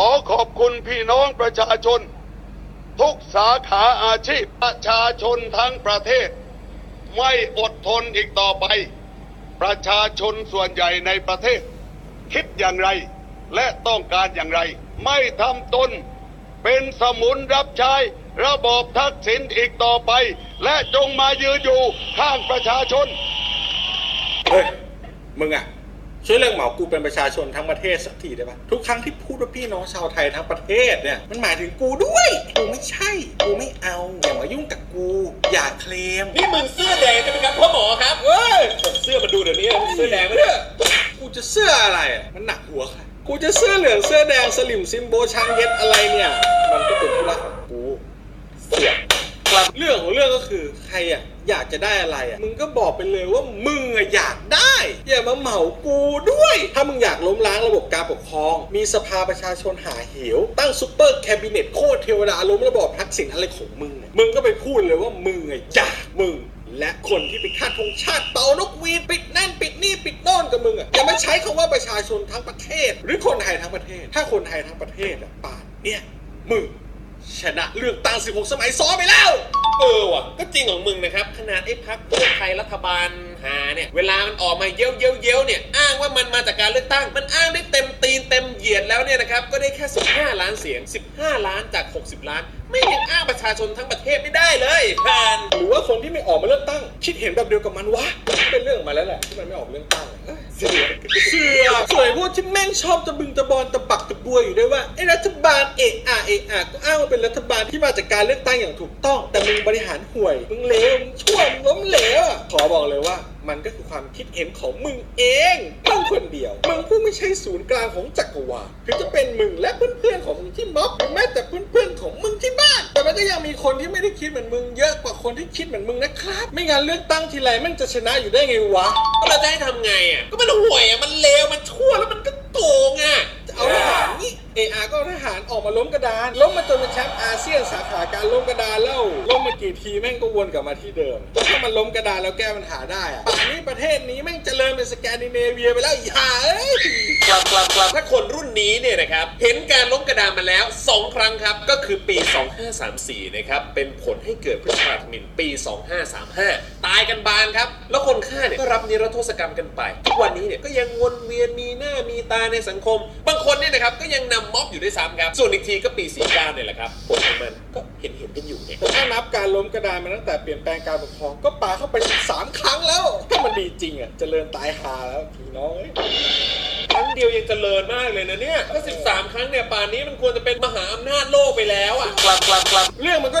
ขอขอบคุณพี่น้องประชาชน ทุกสาขาอาชีพประชาชนทั้งประเทศ ไม่อดทนอีกต่อไป ประชาชนส่วนใหญ่ในประเทศ คิดอย่างไรและต้องการอย่างไร ไม่ทำตนเป็นสมุนรับใช้ระบอบทักษิณอีกต่อไป และจงมายืนอยู่ข้างประชาชน เฮ้ย มึงอะ ช่วยเรื่องเหมากูเป็นประชาชนทั้งประเทศสักทีได้ปะทุกครั้งที่พูดว่าพี่น้องชาวไทยทั้งประเทศเนี่ยมันหมายถึงกูด้วยกูไม่ใช่ กูไม่เอาอย่ามายุ่งกับกู อย่าเคลมนี่มึงเสื้อแดงใช่ไหมครับพ่อหมอครับเฮ้ยผมเสื้อมาดูเดี๋ยวนี้นะเสื้อแดงไหมเนี่ยกูจะเสื้ออะไรอะมันหนักหัวใครกูจะเสื้อเหลืองเสื้อแดงสลิมซิมโบช้างเย็ดอะไรเนี่ย มันก็เป็นธุระของกูเสือก ครับเรื่องของเรื่องก็คือใครอะอยากจะได้อะไรอะมึงก็บอกไปเลยว่ามึงอะอยากได้ อย่ามาเหมากูด้วย ถ้ามึงอยากล้มล้างระบบการปกครอง มีสภาประชาชนหาเหว ตั้งซูเปอร์แคบิเนตโคตรเทวดาล้มระบอบทักษิณอะไรของมึงเนี่ยมึงก็ไปพูดเลยว่ามึงอะอยากมึง และคนที่ไปคาธงชาติเป่านกหวีดปิดนั่นปิดนี่ปิดโน่นกับมึงอะอย่ามาใช้คำว่าประชาชนทั้งประเทศ หรือคนไทยทั้งประเทศ ถ้าคนไทยทั้งประเทศอะป่านเนี่ยมึง ชนะเลือกตั้ง 16 สมัยซ้อนไปแล้ว เออว่ะ ก็จริงของมึงนะครับ ขนาดไอ้พักเพื่อไทยรัฐบาลหาเนี่ย เวลามันออกมาเย้ยวเย้ยวเย้ยวเนี่ย อ้างว่ามันมาจากการเลือกตั้ง มันอ้าง ได้แค่ 15 ล้านเสียง 15 ล้านจาก 60 ล้าน ไม่ยังอ้างประชาชนทั้งประเทศไม่ได้เลยผ่านหรือว่าคนที่ไม่ออกมาเลือกตั้ง คิดเห็นแบบเดียวกับมันวะเป็นเรื่องมาแล้วแหละที่มันไม่ออกเลือกตั้งอะเอ้ยเสือเสือส่วนไอ้พวกที่แม่งชอบตะบึงตะบอนตะปักตะบัวอยู่ด้วยว่าไอ้รัฐบาลเอะอะเอะอะก็อ้างว่าเป็นรัฐบาลที่มาจากการเลือกตั้งอย่างถูกต้อง แต่มึงบริหารห่วยมึงเลวมึงชั่วมึงล้มเหลวอะขอบอกเลยว่ามันก็คือความคิดเห็นของมึงเองมึงคนเดียว มึงผู้ไม่ใช่ศูนย์กลางของจักรวาลถึงจะเป็นมึงและเพื่อนๆของมึงที่ม็อบหรือแม้แต่เพื่อนๆของมึงที่บ้าน แต่มันก็ยังมีคนที่ไม่ได้คิดเหมือนมึงเยอะกว่าคนที่คิดเหมือนมึงนะครับ ไม่งั้นเลือกตั้งทีไรมันจะชนะอยู่ได้ไงวะ ก็เราจะให้ทำไงอะ ก็มันห่วยอะ มันเลว มันชั่วแล้วมันก็โกงอะ เอาทหารนี่เออาก็เออกมาล้มกระดาน ล้มมาจนเป็นแชมป์อาเซียนสาขาการล้มกระดานแล้วล้มมากี่ทีแม่งก็วนกลับมาที่เดิมถ้ามันล้มกระดานแล้วแก้ปัญหาได้อะป่านนี้ประเทศนี้แม่งเจริญเป็นสแกนดิเนเวียไปแล้วอย่าเอ้ยครับครับครับถ้าคนรุ่นนี้เนี่ยนะครับ เห็นการล้มกระดานมาแล้ว 2 ครั้งครับ ก็คือปี 2534 นะครับ เป็นผลให้เกิดพฤษภาธมินปี 2535 ตายกันบานครับ แล้วคนฆ่าเนี่ยก็รับนิรโทษกรรมกันไป ทุกวันนี้เนี่ยก็ยังวนเวียนมีหน้ามีตาในสังคม บางคนเนี่ยนะครับก็ยังนำม็อบอยู่ด้วยซ้ำครับส่วนอีกทีก็ปี 49เนี่ยแหละครับผลของมันก็เห็นเห็นๆกันอยู่เนี่ย แต่ถ้านับการล้มกระดานมาตั้งแต่เปลี่ยนแปลงการปกครองก็ปาเข้าไป13ครั้งแล้ว ถ้ามันดีจริงอะเจริญตายหาแล้วพี่น้องเอ้ยครั้งเดียวยังเจริญมากเลยนะเนี่ยถ้า13 ครั้งเนี่ยป่านนี้มันควรจะเป็นมหาอำนาจโลกไปแล้วอะเรื่องมันก็